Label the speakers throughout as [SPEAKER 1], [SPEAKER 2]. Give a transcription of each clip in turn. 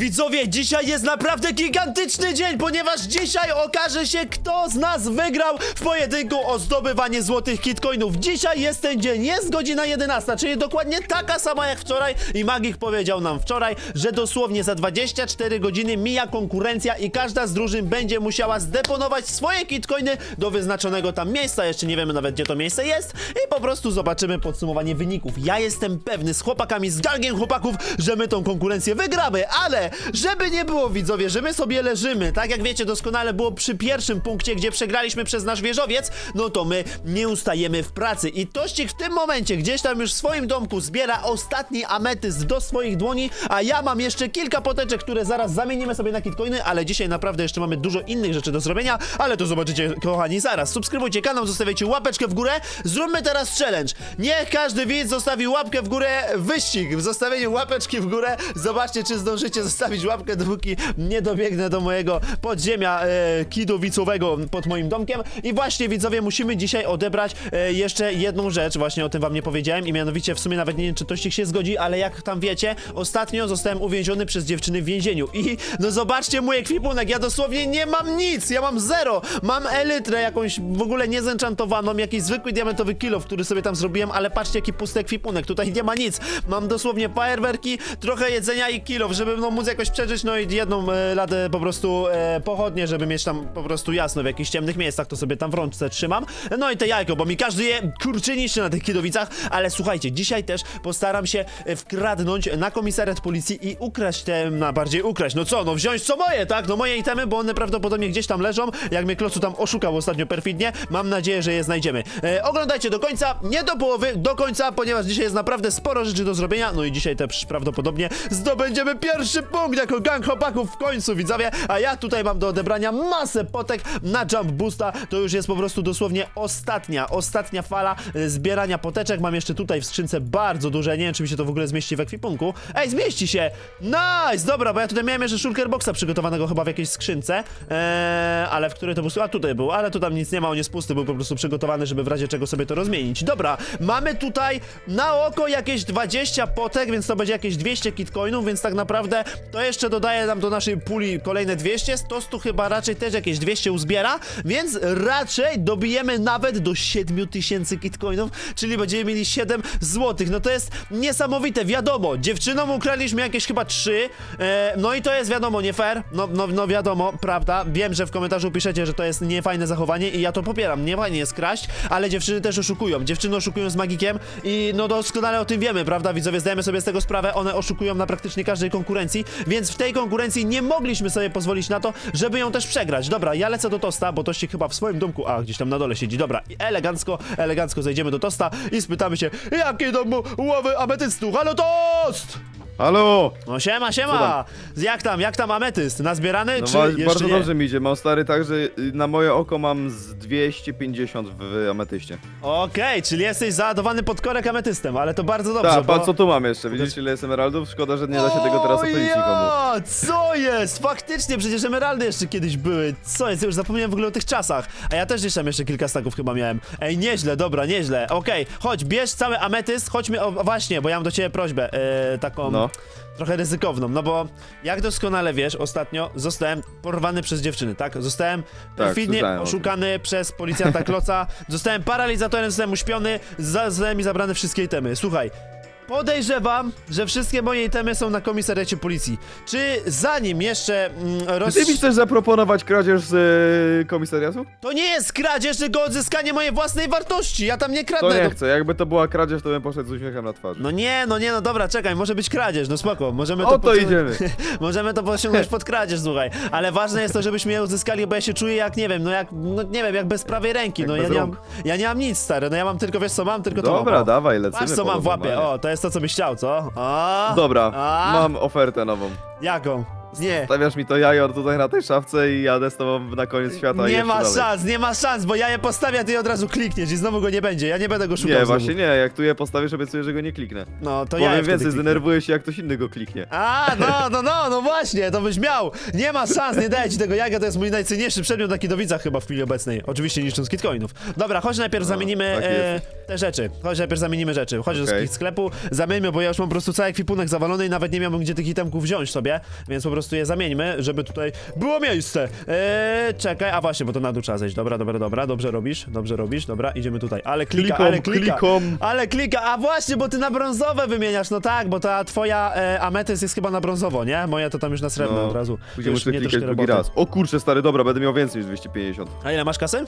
[SPEAKER 1] Widzowie, dzisiaj jest naprawdę gigantyczny dzień, ponieważ dzisiaj okaże się, kto z nas wygrał w pojedynku o zdobywanie złotych kitcoinów. Dzisiaj jest ten dzień, jest godzina 11, czyli dokładnie taka sama jak wczoraj i Magik powiedział nam wczoraj, że dosłownie za 24 godziny mija konkurencja i każda z drużyn będzie musiała zdeponować swoje kitcoiny do wyznaczonego tam miejsca, jeszcze nie wiemy nawet gdzie to miejsce jest i po prostu zobaczymy podsumowanie wyników. Ja jestem pewny z chłopakami, z gangiem chłopaków, że my tą konkurencję wygramy, ale żeby nie było widzowie, że my sobie leżymy, tak jak wiecie doskonale było przy pierwszym punkcie, gdzie przegraliśmy przez nasz wieżowiec, no to my nie ustajemy w pracy i Tościk w tym momencie gdzieś tam już w swoim domku zbiera ostatni ametyst do swoich dłoni, a ja mam jeszcze kilka poteczek, które zaraz zamienimy sobie na kitcoiny, ale dzisiaj naprawdę jeszcze mamy dużo innych rzeczy do zrobienia, ale to zobaczycie kochani zaraz. Subskrybujcie kanał, zostawiajcie łapeczkę w górę, zróbmy teraz challenge. Niech każdy widz zostawi łapkę w górę, wyścig w zostawieniu łapeczki w górę. Zobaczcie, czy zdążycie zostawić łapkę, dopóki nie dobiegnę do mojego podziemia e, kidowicowego pod moim domkiem. I właśnie widzowie, musimy dzisiaj odebrać e, jeszcze jedną rzecz, właśnie o tym wam nie powiedziałem i mianowicie w sumie nawet nie wiem, czy Tościk się zgodzi, ale jak tam wiecie, ostatnio zostałem uwięziony przez dziewczyny w więzieniu. I no zobaczcie mój ekwipunek, ja dosłownie nie mam nic, ja mam zero, mam elytrę jakąś w ogóle niezenchantowaną, jakiś zwykły diamentowy kilo, który sobie tam zrobiłem, ale patrzcie jaki pusty ekwipunek, tutaj nie ma nic, mam dosłownie fajerwerki, trochę jedzenia i kilo, żeby no móc jakoś przeżyć, no i jedną e, ladę po prostu e, pochodnie, żeby mieć tam po prostu jasno w jakichś ciemnych miejscach, to sobie tam w rączce trzymam, no i te jajko, bo mi każdy je kurczy niszczy na tych kidowicach, ale słuchajcie, dzisiaj też postaram się e, wkradnąć na komisariat policji i ukraść te, na bardziej ukraść, no co, no wziąć co moje, tak, no moje itemy, bo one prawdopodobnie gdzieś tam leżą, jak mnie Klocu tam oszukał ostatnio perfidnie, mam nadzieję, że je znajdziemy. E, oglądajcie do końca, nie do połowy, do końca, ponieważ dzisiaj jest naprawdę sporo rzeczy do zrobienia, no i dzisiaj też prawdopodobnie zdobędziemy pierwszy punkt jako gang chłopaków w końcu, widzowie, a ja tutaj mam do odebrania masę potek na Jump Boosta, to już jest po prostu dosłownie ostatnia, ostatnia fala e, zbierania poteczek, mam jeszcze tutaj w skrzynce bardzo duże, nie wiem czy mi się to w ogóle zmieści w ekwipunku, ej zmieści się, nice, dobra, bo ja tutaj miałem jeszcze shulker boxa przygotowanego chyba w jakiejś skrzynce, eee, ale w której to był, a tutaj był, ale tu tam nic nie ma, on jest pusty, był po prostu przygotowany, żeby w razie czego sobie to rozmienić, dobra, mamy tutaj na oko jakieś 20 potek, więc to będzie jakieś 200 kitcoinów, więc tak naprawdę to jeszcze dodaje nam do naszej puli kolejne 200, 100 tu chyba raczej też jakieś 200 uzbiera, więc raczej dobijemy nawet do 7000 kitcoinów, czyli będziemy mieli 7 złotych, no to jest niesamowite, wiadomo, dziewczynom ukradliśmy jakieś chyba 3, e, no i to jest wiadomo, nie fair, no, no, no wiadomo, prawda, wiem, że w komentarzu piszecie, że to jest niefajne zachowanie i ja to popieram, nie fajnie jest kraść, ale dziewczyny też oszukują, dziewczyny oszukują z magikiem i no doskonale o tym wiemy, prawda, widzowie, zdajemy sobie z tego sprawę, one oszukują na praktycznie każdej konkurencji, więc w tej konkurencji nie mogliśmy sobie pozwolić na to, żeby ją też przegrać. Dobra, ja lecę do Tosta, bo Tościk chyba w swoim domku, a gdzieś tam na dole siedzi, dobra, elegancko, elegancko zejdziemy do Tosta i spytamy się, jaki do mu łowy ametystu, halo Tost!
[SPEAKER 2] Halo!
[SPEAKER 1] No siema, siema!
[SPEAKER 2] tam?
[SPEAKER 1] Jak tam, jak tam ametyst? Nazbierany,
[SPEAKER 2] No
[SPEAKER 1] czy
[SPEAKER 2] wa-
[SPEAKER 1] jeszcze
[SPEAKER 2] bardzo
[SPEAKER 1] nie?
[SPEAKER 2] dobrze mi idzie. Mam stary tak, że y, na moje oko mam z 250 w ametyście.
[SPEAKER 1] Okej, czyli jesteś załadowany pod korek ametystem, ale to bardzo dobrze,
[SPEAKER 2] Tak,
[SPEAKER 1] bo...
[SPEAKER 2] patrz co tu mam jeszcze. Widzisz ile jest emeraldów? Szkoda, że nie da się tego teraz
[SPEAKER 1] O
[SPEAKER 2] opowiedzieć nikomu.
[SPEAKER 1] Co jest? Faktycznie, przecież emeraldy jeszcze kiedyś były. Co jest? Ja już zapomniałem w ogóle o tych czasach. A ja też jeszcze jeszcze kilka staków chyba miałem. Ej, nieźle, dobra, nieźle. Okej, chodź, bierz cały ametyst, chodźmy, o, właśnie, bo ja mam do ciebie prośbę, e, taką...
[SPEAKER 2] No.
[SPEAKER 1] Trochę ryzykowną, no bo jak doskonale wiesz, ostatnio zostałem porwany przez dziewczyny, tak? Zostałem perfidnie
[SPEAKER 2] słyszałem o tym.
[SPEAKER 1] oszukany przez policjanta Kloca, zostałem paralizatorem, zostałem uśpiony, za- zostałem mi zabrane wszystkie itemy. Słuchaj, Podejrzewam, że wszystkie moje itemy są na komisariacie policji. Czy zanim jeszcze mm, roz...
[SPEAKER 2] Czy ty mi chcesz zaproponować kradzież z y, komisariatu?
[SPEAKER 1] To nie jest kradzież, tylko odzyskanie mojej własnej wartości. Ja tam nie
[SPEAKER 2] To
[SPEAKER 1] kradnę.
[SPEAKER 2] nie
[SPEAKER 1] no-
[SPEAKER 2] chcę. Jakby to była kradzież, to bym poszedł z uśmiechem na twarzy.
[SPEAKER 1] No nie, no nie, no dobra, czekaj, może być kradzież, no spoko, możemy
[SPEAKER 2] O, to idziemy.
[SPEAKER 1] możemy to pociągnąć pod kradzież, słuchaj, ale ważne jest to, żebyśmy je uzyskali, bo ja się czuję jak, nie wiem, no jak, no nie wiem, jak bez prawej ręki,
[SPEAKER 2] Jak
[SPEAKER 1] no ja nie, mam,
[SPEAKER 2] rąk.
[SPEAKER 1] ja nie mam nic, stary, no ja mam tylko, wiesz co mam, tylko to
[SPEAKER 2] Dobra,
[SPEAKER 1] o.
[SPEAKER 2] dawaj, lecimy.
[SPEAKER 1] Patrz co mam w łapie, o, to jest to, co byś chciał, co? O,
[SPEAKER 2] Dobra,
[SPEAKER 1] A?
[SPEAKER 2] mam ofertę nową.
[SPEAKER 1] Jaką? Nie.
[SPEAKER 2] Stawiasz mi to jajo tutaj na tej szafce i jadę z tobą na koniec świata i
[SPEAKER 1] Nie
[SPEAKER 2] jeszcze
[SPEAKER 1] ma
[SPEAKER 2] dalej.
[SPEAKER 1] szans, nie ma szans, bo ja je postawię, a ty od razu klikniesz i znowu go nie będzie. Ja nie będę go szukał
[SPEAKER 2] Nie,
[SPEAKER 1] znowu.
[SPEAKER 2] właśnie nie, jak tu je postawisz, obiecuję, że go nie kliknę.
[SPEAKER 1] No to ja je
[SPEAKER 2] Powiem
[SPEAKER 1] wtedy
[SPEAKER 2] więcej,
[SPEAKER 1] kliknę.
[SPEAKER 2] zdenerwuję się jak ktoś inny go kliknie.
[SPEAKER 1] A, no, no, no, no właśnie, to byś miał. Nie ma szans, nie daję ci tego jaga, to jest mój najcenniejszy przedmiot na kidowicach chyba w chwili obecnej. Oczywiście niszcząc kitcoinów. Dobra, chodź najpierw zamienimy
[SPEAKER 2] tak
[SPEAKER 1] e, te rzeczy. Chodź najpierw zamienimy rzeczy. Chodź do
[SPEAKER 2] Okej.
[SPEAKER 1] sklepu, zamieńmy, bo ja już mam po prostu cały ekwipunek zawalony i nawet nie miałbym gdzie tych itemków wziąć sobie, więc po prostu je zamieńmy, żeby tutaj było miejsce. E, czekaj, a właśnie, bo to na dół trzeba zejść. Dobra, dobra, dobra, dobrze robisz, dobrze robisz, dobra, idziemy tutaj. Ale klika,
[SPEAKER 2] Klikom,
[SPEAKER 1] ale klika.
[SPEAKER 2] klikom.
[SPEAKER 1] Ale klika, a właśnie, bo ty na brązowe wymieniasz, no tak, bo ta twoja e, ametys jest chyba na brązowo, nie? Moja to tam już na srebrne od razu.
[SPEAKER 2] Później
[SPEAKER 1] Już
[SPEAKER 2] muszę
[SPEAKER 1] nie
[SPEAKER 2] klikać drugi
[SPEAKER 1] roboty.
[SPEAKER 2] raz. O kurczę, stary, dobra, będę miał więcej niż 250.
[SPEAKER 1] A ile masz kasy?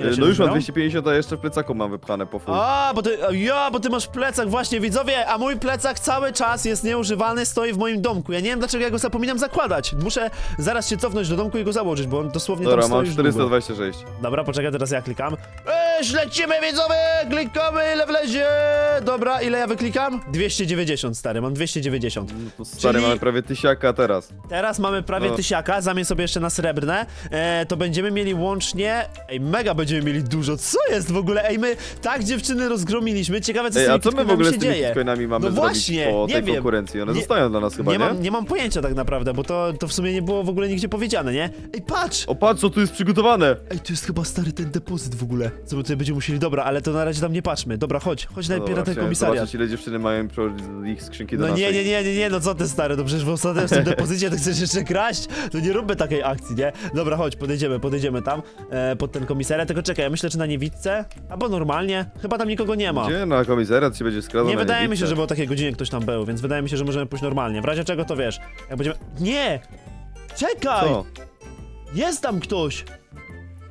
[SPEAKER 1] Ile się
[SPEAKER 2] No już mam
[SPEAKER 1] uzbierało?
[SPEAKER 2] 250, a jeszcze w plecaku mam wypchane po full.
[SPEAKER 1] A, bo ty, ja, bo ty masz plecak, właśnie widzowie, a mój plecak cały czas jest nieużywany, stoi w moim domku. Ja nie wiem dlaczego ja go zapominam zakładać. Muszę zaraz się cofnąć do domku i go założyć, bo on dosłownie
[SPEAKER 2] Dobra,
[SPEAKER 1] tam stoi
[SPEAKER 2] mam
[SPEAKER 1] już długo.
[SPEAKER 2] 426.
[SPEAKER 1] Dobra, poczekaj, teraz ja klikam. Eee, lecimy widzowie, klikamy, ile wlezie. Dobra, ile ja wyklikam? 290, stary, mam 290.
[SPEAKER 2] No to stary,
[SPEAKER 1] Czyli-
[SPEAKER 2] mamy prawie tysiaka teraz.
[SPEAKER 1] Teraz mamy prawie
[SPEAKER 2] No.
[SPEAKER 1] tysiaka, zamień sobie jeszcze na srebrne, e, to będziemy mieli łącznie, ej, mega będziemy mieli dużo, co jest w ogóle, ej, my tak dziewczyny rozgromiliśmy, ciekawe co
[SPEAKER 2] Ej,
[SPEAKER 1] z
[SPEAKER 2] a
[SPEAKER 1] tymi
[SPEAKER 2] co my w
[SPEAKER 1] bitcoinami
[SPEAKER 2] ogóle z
[SPEAKER 1] się
[SPEAKER 2] tymi
[SPEAKER 1] dzieje.
[SPEAKER 2] bitcoinami mamy
[SPEAKER 1] No
[SPEAKER 2] zrobić
[SPEAKER 1] właśnie,
[SPEAKER 2] po
[SPEAKER 1] nie
[SPEAKER 2] tej
[SPEAKER 1] wiem.
[SPEAKER 2] konkurencji? One
[SPEAKER 1] Nie-
[SPEAKER 2] zostają dla nas chyba,
[SPEAKER 1] nie,
[SPEAKER 2] nie?
[SPEAKER 1] mam, nie mam pojęcia tak naprawdę, bo to, to w sumie nie było w ogóle nigdzie powiedziane, nie? Ej, patrz!
[SPEAKER 2] O, patrz, co tu jest przygotowane!
[SPEAKER 1] Ej, to jest chyba stary ten depozyt w ogóle, co my tutaj będziemy musieli, dobra, ale to na razie tam nie patrzmy, dobra, chodź, chodź
[SPEAKER 2] No
[SPEAKER 1] najpierw
[SPEAKER 2] dobra,
[SPEAKER 1] na ten
[SPEAKER 2] chciałem
[SPEAKER 1] komisariat.
[SPEAKER 2] zobaczyć, ile dziewczyny mają ich skrzynki do
[SPEAKER 1] No
[SPEAKER 2] naszej.
[SPEAKER 1] nie, nie, nie, nie, nie, no co ty stary, no przecież w ostatecznym depozycie to chcesz jeszcze kraść? To nie róbmy takiej akcji, nie? Dobra, chodź, podejdziemy, podejdziemy tam, e, pod ten komisariat, tylko czekaj, ja myślę, czy na niewidce? Albo normalnie, chyba tam nikogo nie ma.
[SPEAKER 2] Gdzie na komisariat się będzie skradał
[SPEAKER 1] Nie
[SPEAKER 2] na
[SPEAKER 1] wydaje mi się,
[SPEAKER 2] niewidce?
[SPEAKER 1] żeby o takiej godzinie ktoś tam był, więc wydaje mi się, że możemy pójść normalnie. W razie czego to wiesz, jak będziemy... Nie! Czekaj!
[SPEAKER 2] Co?
[SPEAKER 1] Jest tam ktoś!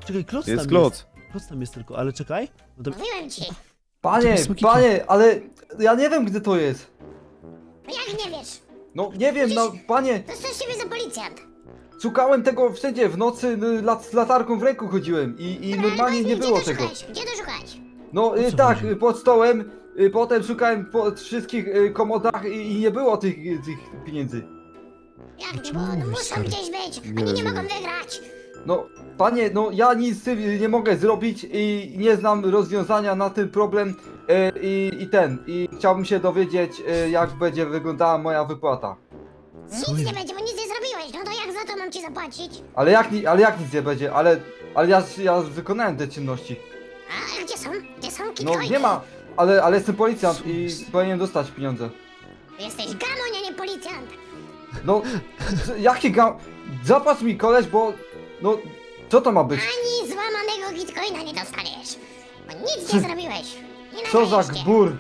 [SPEAKER 1] Czekaj, kloc
[SPEAKER 2] Jest
[SPEAKER 1] tam
[SPEAKER 2] kloc.
[SPEAKER 1] jest. Kloc tam jest tylko, ale czekaj. No to...
[SPEAKER 3] Mówiłem ci.
[SPEAKER 4] Panie,
[SPEAKER 1] jest
[SPEAKER 4] panie, ale ja nie wiem gdzie to jest.
[SPEAKER 3] Jak nie wiesz?
[SPEAKER 4] No nie wiem, no panie,
[SPEAKER 3] To z ciebie za policjant?
[SPEAKER 4] Szukałem tego wszędzie, w nocy y, lat, z latarką w ręku chodziłem i, i
[SPEAKER 3] Dobra,
[SPEAKER 4] normalnie nie było
[SPEAKER 3] gdzie to
[SPEAKER 4] tego.
[SPEAKER 3] Szukałeś? Gdzie to szukałeś?
[SPEAKER 4] No y,
[SPEAKER 1] co
[SPEAKER 4] tak,
[SPEAKER 1] chodzi?
[SPEAKER 4] y, pod stołem, y, potem szukałem po wszystkich y, komodach i, i nie było tych, y, tych pieniędzy.
[SPEAKER 3] Jak nie
[SPEAKER 1] czemu
[SPEAKER 3] było? No
[SPEAKER 1] mówisz,
[SPEAKER 3] muszą
[SPEAKER 1] stary?
[SPEAKER 3] gdzieś być.
[SPEAKER 2] Nie
[SPEAKER 3] Oni nie
[SPEAKER 2] rozumiem.
[SPEAKER 3] mogą wygrać.
[SPEAKER 4] No panie, no ja nic z tym nie mogę zrobić i nie znam rozwiązania na ten problem y, i, i ten, i chciałbym się dowiedzieć y, jak będzie wyglądała moja wypłata.
[SPEAKER 3] Nic nie będzie, bo nie zrobiłeś. No to jak za to mam ci zapłacić?
[SPEAKER 4] Ale jak, ni- ale jak nic nie będzie, ale, ale ja, ja wykonałem te czynności.
[SPEAKER 3] A gdzie są? Gdzie są
[SPEAKER 4] No
[SPEAKER 3] kitcoiny?
[SPEAKER 4] nie ma, ale, ale jestem policjant i powinienem dostać pieniądze.
[SPEAKER 3] Jesteś gamoń, a nie policjant.
[SPEAKER 4] No, z- jaki ga... Zapłać mi koleś, bo... No, co to ma być?
[SPEAKER 3] Ani złamanego kitcoina nie dostaniesz. Bo nic nie zrobiłeś. Nie
[SPEAKER 4] Co za gbur?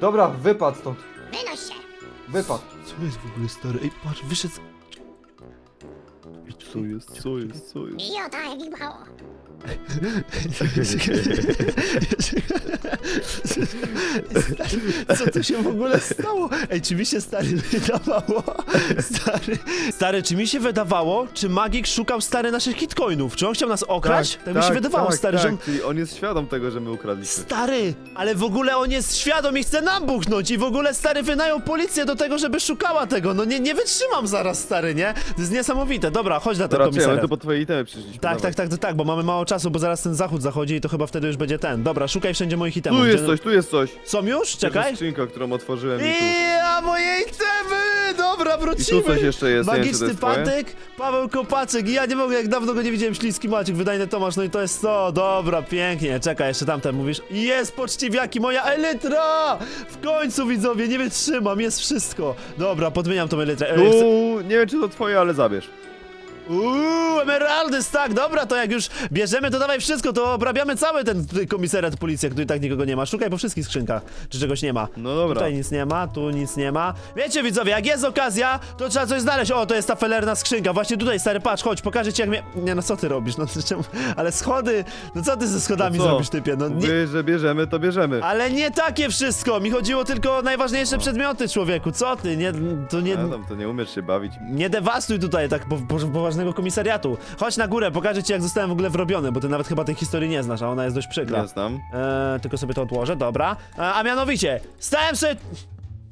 [SPEAKER 4] Dobra, wypad stąd,
[SPEAKER 3] Wynoś się.
[SPEAKER 4] wypad.
[SPEAKER 1] Co jest w ogóle stary? Ej, patrz, wyszedł...
[SPEAKER 2] Co jest, co jest, co jest?
[SPEAKER 1] Co tu się w ogóle stało? Ej, czy mi się stary wydawało? Stary, stary, czy mi się wydawało, czy Magik szukał stary naszych kitcoinów? Czy on chciał nas okraść? Tak, mi się wydawało,
[SPEAKER 2] tak,
[SPEAKER 1] stary,
[SPEAKER 2] tak.
[SPEAKER 1] że on...
[SPEAKER 2] Czyli on jest świadom tego, że my ukradliśmy.
[SPEAKER 1] Stary, ale w ogóle on jest świadom i chce nam buchnąć i w ogóle stary wynajął policję do tego, żeby szukała tego. No nie, nie wytrzymam zaraz, stary, nie? To jest niesamowite. Dobra, chodź na ten
[SPEAKER 2] Dobra, czekaj,
[SPEAKER 1] komisariat.
[SPEAKER 2] tu po twojej itemy przyszliśmy.
[SPEAKER 1] Tak, tak, tak, tak, tak, bo mamy mało czasu, bo zaraz ten zachód zachodzi i to chyba wtedy już będzie ten. Dobra, szukaj wszędzie moich itemów.
[SPEAKER 2] Tu jest
[SPEAKER 1] Gdzie-
[SPEAKER 2] coś, tu jest coś.
[SPEAKER 1] Są już?
[SPEAKER 2] Taka
[SPEAKER 1] Czekaj.
[SPEAKER 2] skrzynka, którą otworzyłem i tu.
[SPEAKER 1] Ja moje itemy! Dobra,
[SPEAKER 2] I
[SPEAKER 1] wrócimy!
[SPEAKER 2] tu coś jeszcze jest, nie wiem, czy to
[SPEAKER 1] Magiczny
[SPEAKER 2] jest twoje.
[SPEAKER 1] Patek, Paweł Kopaczek i ja nie mogę, jak dawno go nie widziałem, śliski Maciek, wydajny Tomasz, no i to jest to, dobra, pięknie, czekaj, jeszcze tamten mówisz, jest poczciwiaki, moja elytra! W końcu widzowie, nie wytrzymam, jest wszystko. Dobra, podmieniam tą elytrę. Chcę-
[SPEAKER 2] Tu, nie wiem czy to twoje, ale zabierz.
[SPEAKER 1] Uuu, emeraldy, tak, dobra, to jak już bierzemy, to dawaj wszystko, to obrabiamy cały ten komisariat policji, i tak nikogo nie ma. Szukaj po wszystkich skrzynkach, czy czegoś nie ma.
[SPEAKER 2] No dobra.
[SPEAKER 1] Tutaj nic nie ma, tu nic nie ma. Wiecie widzowie, jak jest okazja, to trzeba coś znaleźć. O, to jest ta felerna skrzynka. Właśnie tutaj, stary, patrz, chodź, pokażę ci jak mnie... Nie no, co ty robisz? No czemu? Ale schody... No co ty ze schodami
[SPEAKER 2] No co?
[SPEAKER 1] zrobisz, typie? No nie...
[SPEAKER 2] Mówię, że bierzemy, to bierzemy.
[SPEAKER 1] Ale nie takie wszystko! Mi chodziło tylko o najważniejsze przedmioty, człowieku. Co ty? Nie, to nie...
[SPEAKER 2] A, tam to nie umiesz się bawić.
[SPEAKER 1] Nie dewastuj tutaj tak po, po, poważnego komisariatu. Chodź na górę, pokażę ci jak zostałem w ogóle wrobiony, bo ty nawet chyba tej historii nie znasz, a ona jest dość przykra.
[SPEAKER 2] Nie znam.
[SPEAKER 1] Eee, tylko sobie to odłożę, dobra. E, a mianowicie, stałem sobie...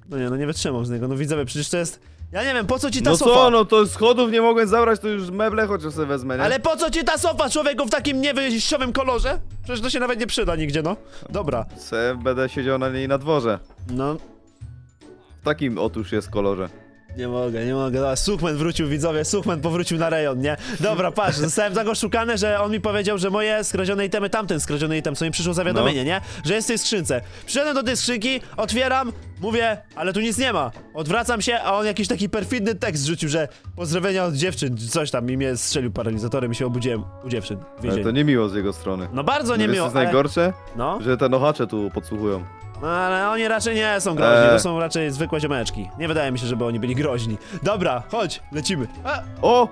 [SPEAKER 1] No nie, no nie wytrzymam z niego, no widzowie, przecież to jest... Ja nie wiem, po co ci ta
[SPEAKER 2] No
[SPEAKER 1] sofa?
[SPEAKER 2] co, no to schodów nie mogłem zabrać, to już meble chociaż sobie wezmę, nie?
[SPEAKER 1] Ale po co ci ta sofa, człowieku, w takim niewyjściowym kolorze? Przecież to się nawet nie przyda nigdzie, no. Dobra.
[SPEAKER 2] Se będę siedział na niej na dworze.
[SPEAKER 1] No,
[SPEAKER 2] W takim otóż jest kolorze.
[SPEAKER 1] Nie mogę, nie mogę. Dobra, Suchman wrócił, widzowie, Suchman powrócił na rejon, nie? Dobra, patrz, zostałem tak oszukany, że on mi powiedział, że moje skradzione itemy, tamten skradziony item, co mi przyszło zawiadomienie, nie? Że jest w tej skrzynce. Przyszedłem do tej skrzynki, otwieram, mówię, ale tu nic nie ma. Odwracam się, a on jakiś taki perfidny tekst rzucił, że pozdrowienia od dziewczyn, czy coś tam, i mnie strzelił paralizatorem i się obudziłem u dziewczyn w
[SPEAKER 2] Ale
[SPEAKER 1] więzieniu.
[SPEAKER 2] to niemiło z jego strony.
[SPEAKER 1] No bardzo
[SPEAKER 2] Wiesz,
[SPEAKER 1] nie
[SPEAKER 2] co
[SPEAKER 1] miło,
[SPEAKER 2] jest
[SPEAKER 1] ale...
[SPEAKER 2] najgorsze?
[SPEAKER 1] No,
[SPEAKER 2] Że te nochacze tu podsłuchują.
[SPEAKER 1] No, ale oni raczej nie są groźni,
[SPEAKER 2] Eee.
[SPEAKER 1] to są raczej zwykłe ziomeczki. Nie wydaje mi się, żeby oni byli groźni. Dobra, chodź, lecimy. A,
[SPEAKER 2] O!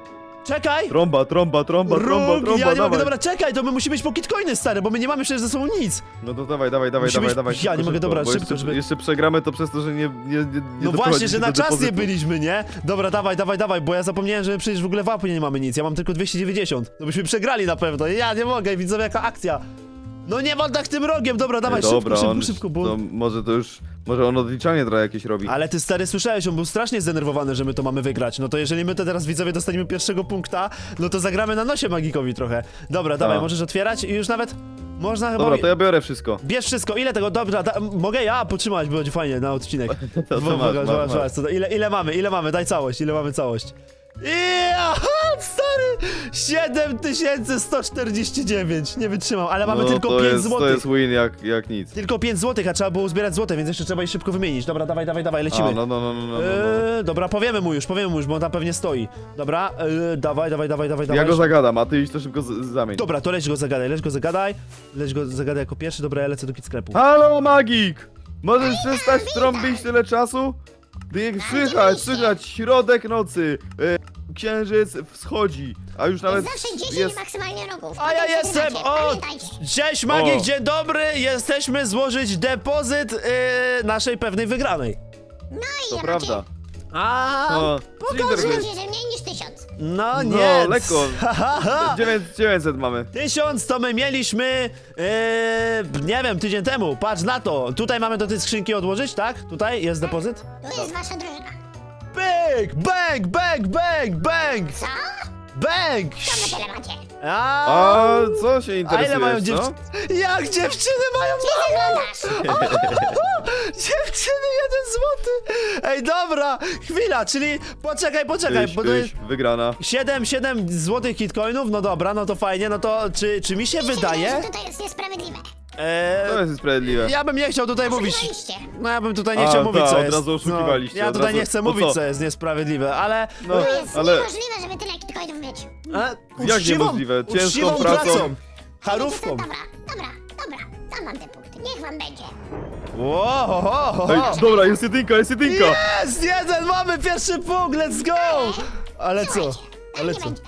[SPEAKER 1] czekaj!
[SPEAKER 2] Trąba, trąba, trąba, trąba,
[SPEAKER 1] Róg,
[SPEAKER 2] trąba,
[SPEAKER 1] ja nie
[SPEAKER 2] dawaj.
[SPEAKER 1] mogę, dobra, czekaj, to my musimy iść po kitcoiny, stary, bo my nie mamy przecież ze sobą nic.
[SPEAKER 2] No to dawaj, dawaj, dawaj,
[SPEAKER 1] Musimy
[SPEAKER 2] dawaj,
[SPEAKER 1] iść-
[SPEAKER 2] dawaj.
[SPEAKER 1] Ja
[SPEAKER 2] szybko,
[SPEAKER 1] nie mogę,
[SPEAKER 2] szybko,
[SPEAKER 1] dobra,
[SPEAKER 2] bo
[SPEAKER 1] szybko,
[SPEAKER 2] jeszcze,
[SPEAKER 1] żeby-
[SPEAKER 2] Jeszcze przegramy to przez to, że nie, nie, nie, nie
[SPEAKER 1] No właśnie, że
[SPEAKER 2] do
[SPEAKER 1] na czas nie
[SPEAKER 2] depozytu.
[SPEAKER 1] byliśmy, nie? Dobra, dawaj, dawaj, dawaj, bo ja zapomniałem, że my przecież w ogóle w apie nie mamy nic, ja mam tylko 290. To byśmy przegrali na pewno, ja nie mogę, widzowie, jaka akcja. No nie wal tak tym rogiem, dobra, dawaj,
[SPEAKER 2] dobra,
[SPEAKER 1] szybko,
[SPEAKER 2] on,
[SPEAKER 1] szybko, szybko, bo...
[SPEAKER 2] to może to już, może on odliczanie trochę jakieś robi.
[SPEAKER 1] Ale ty stary słyszałeś, on był strasznie zdenerwowany, że my to mamy wygrać. No to jeżeli my to teraz widzowie dostaniemy pierwszego punkta, no to zagramy na nosie magikowi trochę. Dobra, dawaj, możesz otwierać i już nawet można chyba.
[SPEAKER 2] Dobra, to ja biorę wszystko.
[SPEAKER 1] Bierz wszystko, ile tego, dobra, da, mogę ja potrzymać, będzie fajnie na odcinek.
[SPEAKER 2] To,
[SPEAKER 1] Bo-
[SPEAKER 2] to masz, masz, masz.
[SPEAKER 1] pokaż, co to- ile, ile mamy, ile mamy, daj całość, ile mamy całość. Ja, stary! 7149, nie wytrzymam, ale mamy
[SPEAKER 2] no,
[SPEAKER 1] tylko
[SPEAKER 2] to
[SPEAKER 1] 5
[SPEAKER 2] jest, To
[SPEAKER 1] złotych.
[SPEAKER 2] jest win jak, jak nic.
[SPEAKER 1] Tylko 5 złotych, a trzeba było zbierać złote, więc jeszcze trzeba je szybko wymienić. Dobra, dawaj, dawaj, dawaj, lecimy.
[SPEAKER 2] A, no, no, no, no, no, no.
[SPEAKER 1] Eee, dobra, powiemy mu już, powiemy mu już, bo on tam pewnie stoi. Dobra, eee, dawaj, dawaj, dawaj, dawaj, dawaj.
[SPEAKER 2] Ja go zagadam, a ty idź to szybko z- zamień.
[SPEAKER 1] Dobra, to leć go zagadaj, leć go zagadaj. Leć go zagadaj jako pierwszy, dobra, ja lecę do kit sklepu.
[SPEAKER 2] Halo, magik! Możesz przestać trąbić tyle czasu? Gdy słychać, słychać, środek nocy, e, księżyc wschodzi, a już nawet
[SPEAKER 3] Jest zawsze 10
[SPEAKER 2] jest...
[SPEAKER 3] maksymalnie rogów.
[SPEAKER 1] A ja
[SPEAKER 3] Potem
[SPEAKER 1] jestem,
[SPEAKER 3] przegrywacie,
[SPEAKER 1] o!
[SPEAKER 3] Pamiętajcie.
[SPEAKER 1] Cześć Magik,
[SPEAKER 2] O.
[SPEAKER 1] dzień dobry! Jesteśmy złożyć depozyt yy, naszej pewnej wygranej.
[SPEAKER 3] No i
[SPEAKER 2] To prawda.
[SPEAKER 1] A,
[SPEAKER 2] O,
[SPEAKER 3] Znaczy, że mniej niż 1000.
[SPEAKER 1] no
[SPEAKER 2] No,
[SPEAKER 1] nie.
[SPEAKER 2] lekko.
[SPEAKER 1] Ha.
[SPEAKER 2] 900, 900 mamy.
[SPEAKER 1] Tysiąc to my mieliśmy, yy, nie wiem, tydzień temu. Patrz na to. Tutaj mamy do tej skrzynki odłożyć, tak? Tutaj jest depozyt.
[SPEAKER 3] Tu jest wasza drużyna.
[SPEAKER 1] Bang, bang, bang, bang, bang,
[SPEAKER 3] Co?
[SPEAKER 1] bang.
[SPEAKER 3] Co wy tyle macie?
[SPEAKER 1] A,
[SPEAKER 2] A co się
[SPEAKER 1] a
[SPEAKER 2] interesujesz,
[SPEAKER 1] ile mają
[SPEAKER 2] co?
[SPEAKER 1] dziewczyny? Jak dziewczyny mają mało?
[SPEAKER 3] wyglądasz.
[SPEAKER 1] Dziewczyny, jeden złoty! Ej, dobra, chwila, czyli poczekaj, poczekaj,
[SPEAKER 2] Tyś,
[SPEAKER 1] bo to
[SPEAKER 2] tyś,
[SPEAKER 1] jest
[SPEAKER 2] wygrana.
[SPEAKER 1] 7, 7 złotych kitcoinów, no dobra, no to fajnie, no to czy, czy mi się
[SPEAKER 3] Mi się
[SPEAKER 1] wydaje?
[SPEAKER 3] wydaje, że tutaj jest niesprawiedliwe.
[SPEAKER 2] To
[SPEAKER 1] Eee,
[SPEAKER 2] jest sprawiedliwe.
[SPEAKER 1] ja bym nie chciał tutaj mówić. No ja bym tutaj nie
[SPEAKER 2] A,
[SPEAKER 1] chciał mówić,
[SPEAKER 2] tak,
[SPEAKER 1] co
[SPEAKER 2] od
[SPEAKER 1] jest.
[SPEAKER 2] razu oszukiwaliście,
[SPEAKER 1] No, ja
[SPEAKER 2] od
[SPEAKER 1] tutaj
[SPEAKER 2] razu-
[SPEAKER 1] nie chcę mówić,
[SPEAKER 2] co?
[SPEAKER 1] co jest niesprawiedliwe, ale...
[SPEAKER 2] No,
[SPEAKER 3] To jest
[SPEAKER 2] ale
[SPEAKER 3] niemożliwe, żeby tyle kitcoinów mieć.
[SPEAKER 1] ale
[SPEAKER 2] Jak
[SPEAKER 1] uczciwą-
[SPEAKER 2] niemożliwe? Ciężką
[SPEAKER 1] uczciwą
[SPEAKER 2] pracą.
[SPEAKER 1] Charówką.
[SPEAKER 3] Dobra, dobra, dobra. Tam mam te punkty. Niech wam będzie.
[SPEAKER 1] Wow, ho, ho, ho.
[SPEAKER 2] Ej, dobra, jest jedynka, jest jedynka!
[SPEAKER 1] Jest! Jeden! Mamy pierwszy punkt! Let's go! Ale co?
[SPEAKER 3] Słuchajcie,
[SPEAKER 1] Ale co?
[SPEAKER 3] będzie.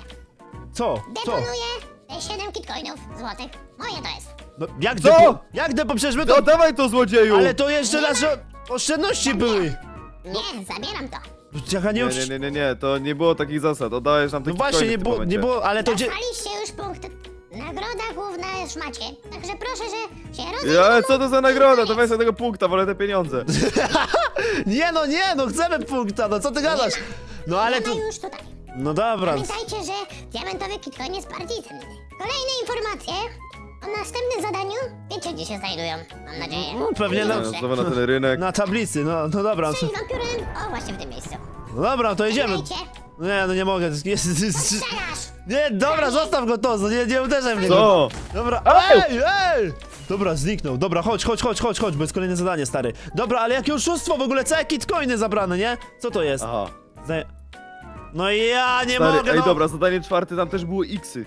[SPEAKER 1] Co? Co?
[SPEAKER 3] Deponuję te 7 kitcoinów złotych. Moje to jest.
[SPEAKER 1] No, jak
[SPEAKER 2] Co?
[SPEAKER 1] depo? Jak depo? Przecież my
[SPEAKER 2] No
[SPEAKER 1] to...
[SPEAKER 2] dawaj to złodzieju!
[SPEAKER 1] Ale to jeszcze nasze oszczędności były!
[SPEAKER 3] Nie, zabieram to.
[SPEAKER 1] Jaka nie,
[SPEAKER 2] Nie, nie, nie, nie, nie, to nie było takich zasad. Oddajesz nam te
[SPEAKER 1] No właśnie, nie było, nie było, ale to gdzie...
[SPEAKER 3] Dostaliście już punkt. Nagroda główna już macie. Także proszę, że się
[SPEAKER 2] Ja,
[SPEAKER 3] rozejrzymy.
[SPEAKER 2] ale co to za nagroda? To weź sobie tego punkta, wolę te pieniądze.
[SPEAKER 1] Nie no, nie no, chcemy punkta, no co ty gadasz? No ale
[SPEAKER 3] ma już tutaj.
[SPEAKER 1] No dobra.
[SPEAKER 3] Pamiętajcie, że diamentowy kitcoin jest bardziej cenny. Kolejne informacje o następnym zadaniu. Wiecie, gdzie się znajdują, mam nadzieję.
[SPEAKER 1] No, pewnie na-
[SPEAKER 3] Dobrze.
[SPEAKER 2] Znowu na ten rynek.
[SPEAKER 1] Na tablicy, no, no dobra.
[SPEAKER 3] Strzeli wampirem. O, właśnie w tym miejscu.
[SPEAKER 1] No dobra, to jedziemy. Nie, no nie mogę. Jest, jest, jest,
[SPEAKER 3] Strzelasz!
[SPEAKER 1] nie, dobra, zostaw go to, nie, nie uderzaj w niego.
[SPEAKER 2] Co?
[SPEAKER 1] Dobra,
[SPEAKER 2] Ej!
[SPEAKER 1] ej! Dobra, zniknął. Dobra, chodź, chodź, chodź, chodź, chodź, bo jest kolejne zadanie, stary. Dobra, ale jakie oszustwo w ogóle, całe kitcoiny zabrane, nie? Co to jest?
[SPEAKER 2] Aha.
[SPEAKER 1] No ja nie
[SPEAKER 2] Stary,
[SPEAKER 1] mogę,
[SPEAKER 2] ej
[SPEAKER 1] no.
[SPEAKER 2] dobra, zadanie czwarte, tam też były xy.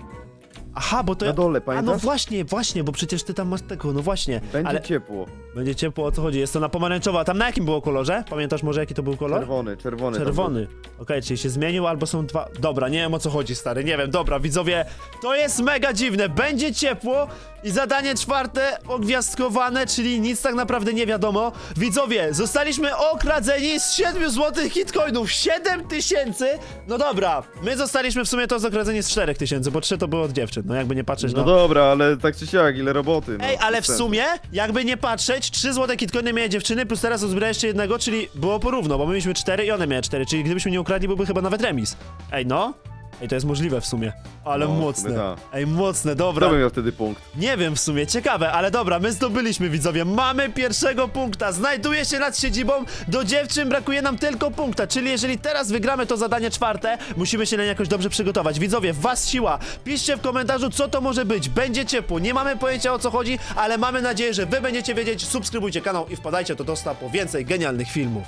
[SPEAKER 1] Aha, bo to
[SPEAKER 2] Na
[SPEAKER 1] ja...
[SPEAKER 2] dole,
[SPEAKER 1] A no
[SPEAKER 2] pamiętasz?
[SPEAKER 1] właśnie, właśnie, bo przecież ty tam masz tego, no właśnie.
[SPEAKER 2] Będzie
[SPEAKER 1] ale
[SPEAKER 2] ciepło.
[SPEAKER 1] będzie ciepło, o co chodzi? Jest to na pomarańczowo, a tam na jakim było kolorze? Pamiętasz może jaki to był kolor?
[SPEAKER 2] Czerwony, czerwony. tam
[SPEAKER 1] Czerwony. Okej, czyli się zmienił, albo są dwa. Dobra, nie wiem o co chodzi, stary. Nie wiem, dobra, widzowie. To jest mega dziwne. Będzie ciepło i zadanie czwarte ogwiazdkowane, czyli nic tak naprawdę nie wiadomo. Widzowie, zostaliśmy okradzeni z 7 złotych hitcoinów. 7 tysięcy. No dobra, my zostaliśmy w sumie to okradzeni z 4 tysięcy, bo 3 to było od dziewczyn. No jakby nie patrzeć,
[SPEAKER 2] No
[SPEAKER 1] no.
[SPEAKER 2] dobra, ale tak czy siak, ile roboty. No,
[SPEAKER 1] Ej, ale
[SPEAKER 2] bez
[SPEAKER 1] w
[SPEAKER 2] sensu.
[SPEAKER 1] sumie, jakby nie patrzeć, 3 złote kitcoiny miały dziewczyny, plus teraz uzbiera jeszcze jednego, czyli było porówno, bo my mieliśmy 4 i one miały 4, czyli gdybyśmy nie ukradli, byłby chyba nawet remis. Ej, no. Ej, to jest możliwe w sumie. Ale
[SPEAKER 2] No, w
[SPEAKER 1] mocne.
[SPEAKER 2] sumie tak.
[SPEAKER 1] Ej, mocne, dobra.
[SPEAKER 2] Kto by miał wtedy punkt?
[SPEAKER 1] Nie wiem w sumie, ciekawe, ale dobra, my zdobyliśmy widzowie. Mamy pierwszego punkta. Znajduje się nad siedzibą. Do dziewczyn brakuje nam tylko punkta, czyli jeżeli teraz wygramy to zadanie czwarte, musimy się na nie jakoś dobrze przygotować. Widzowie, w was siła. Piszcie w komentarzu, co to może być. Będzie ciepło. Nie mamy pojęcia o co chodzi, ale mamy nadzieję, że wy będziecie wiedzieć. Subskrybujcie kanał i wpadajcie do dosta po więcej genialnych filmów.